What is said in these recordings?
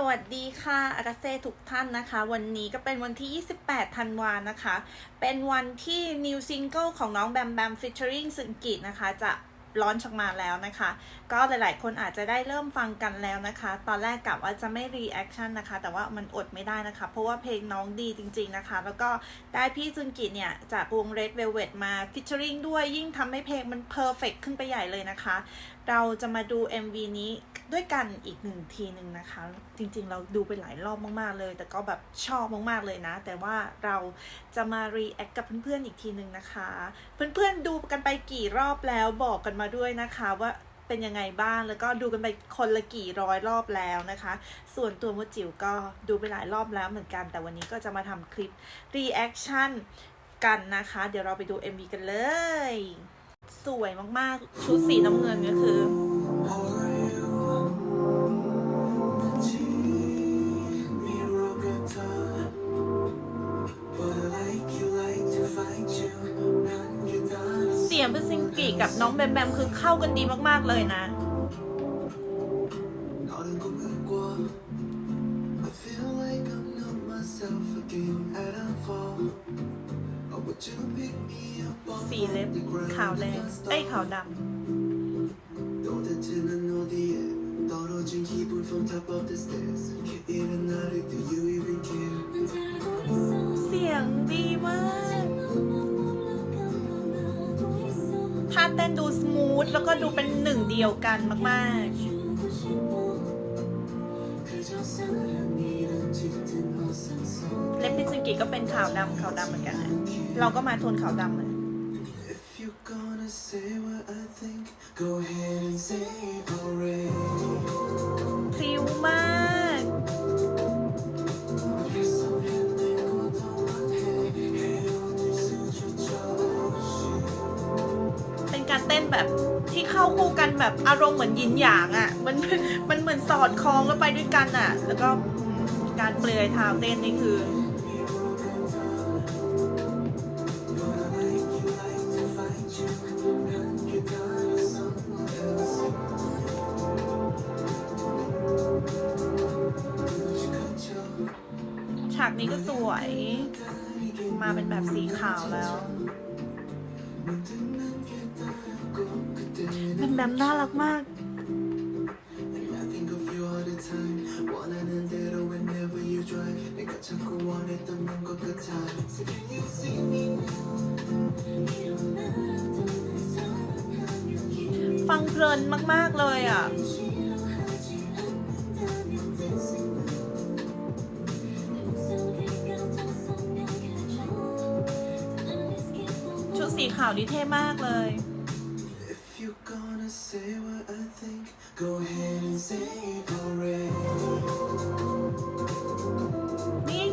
สวัสดีค่ะอากาเซ่ทุกท่านนะคะ วันนี้ก็เป็นวันที่ 28 ธันวานะคะ เป็นวันที่นิวซิงเกิลของน้องแบมแบมฟิชเชอริงซึงกินะคะ จะ ร้อนออกมาแล้วนะคะ ก็หลาย ๆ คนอาจจะได้เริ่มฟังกันแล้วนะคะ ตอนแรกกะว่าจะไม่รีแอคชั่นนะคะ แต่ว่ามันอดไม่ได้นะคะ เพราะว่าเพลงน้องดีจริง ๆ นะคะ แล้วก็ได้พี่ซึงกิเนี่ย จากวง Red Velvet มาฟิชเชอริงด้วยยิ่งทำให้เพลงมันเพอร์เฟกขึ้นไปใหญ่เลยนะคะ เราจะมาดู MV นี้ด้วยกันอีกหนึ่งทีหนึ่งนะคะ จริง ๆ เราดูไปหลายรอบมาก ๆ เลย แต่ก็แบบชอบมาก ๆ เลยนะ แต่ว่าเราจะมารีแอคกับเพื่อน ๆ อีกทีหนึ่งนะคะ เพื่อน ๆ ดูกันไปกี่รอบแล้วบอกกันมาด้วยนะคะว่าเป็นยังไงบ้างแล้วก็ดูกันไปคนละกี่ร้อยรอบแล้วนะคะ ส่วนตัวมดจิ๋วก็ดูไปหลายรอบแล้วเหมือนกัน แต่วันนี้ก็จะมาทำคลิปรีแอคชั่นกันนะคะ เดี๋ยวเราไปดู MV กันเลย สวยมากๆ ชุดสีน้ำเงินก็คือ เสียงซิงกิกับน้องแบมแบมคือเข้ากันดีมากๆเลยนะ สีเล็บขาวแดงเอ้ยขาวด떨 นดูสมูทแล้วก็ดูเป็นหนึ่งเดียวกันมากๆ เล็บปิซุกิก็เป็นขาวดำขาวดำเหมือนกันเราก็มาโทนขาวดำเลย การเต้นแบบที่เข้าคู่กันแบบอารมณ์เหมือนยินหยางอะ่ะ มันมันเหมือนสอดคล้องแล้วไปด้วยกันอะ่ะ แล้วก็การเปลือยเท้าเต้นนี่คือ ฉากนี้ก็สวย มาเป็นแบบสีขาวแล้ว นางดำน่ารักมาก ฟังเพลินมาก ๆ เลยอะ ขาวนี่เท่มากเลย If you're gonna say what I think go ahead and say it already นี่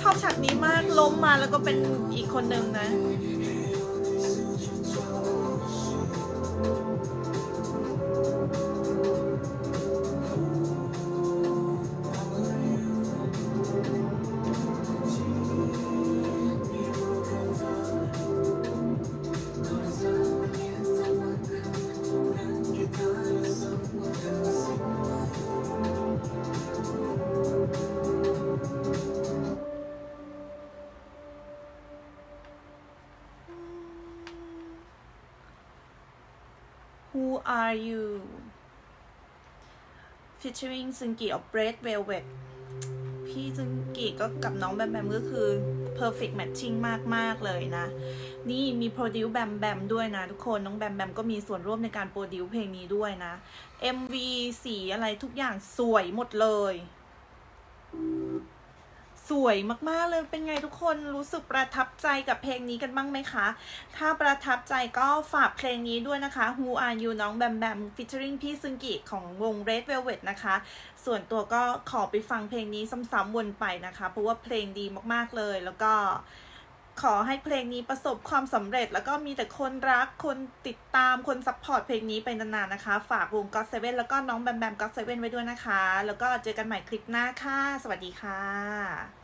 ชอบฉากนี้มากล้มมาแล้วก็เป็นอีกคนนึงนะ Who are you featuring ซึงกิ of Red Velvet พี่ซึงกิก็กับน้องแบมแบมก็คือ perfect matching มาก ๆ เลยนะ นี่มีโปรดิวแบมแบมด้วยนะทุกคน น้องแบมแบมก็มีส่วนร่วมในการโปรดิวเพลงนี้ด้วยนะ MV สีอะไรทุกอย่างสวยหมดเลย สวยมากๆเลยเป็นไงทุกคนรู้สึกประทับใจกับเพลงนี้กันบ้างไหมคะ ถ้าประทับใจก็ฝากเพลงนี้ด้วยนะคะ Who Are You น้องแบมแบม featuring พี่ซึงกิของวง Red Velvet นะคะ ส่วนตัวก็ขอไปฟังเพลงนี้ซ้ำๆวนไปนะคะ เพราะว่าเพลงดีมากๆเลยแล้วก็ ขอให้เพลงนี้ประสบความสำเร็จ แล้วก็มีแต่คนรักคนติดตามคนซัพพอร์ตเพลงนี้ไปนานๆนะคะ ฝากวง God Seven แล้วก็น้องแบมแบม God Seven ไว้ด้วยนะคะ แล้วก็เจอกันใหม่คลิปหน้าค่ะ สวัสดีค่ะ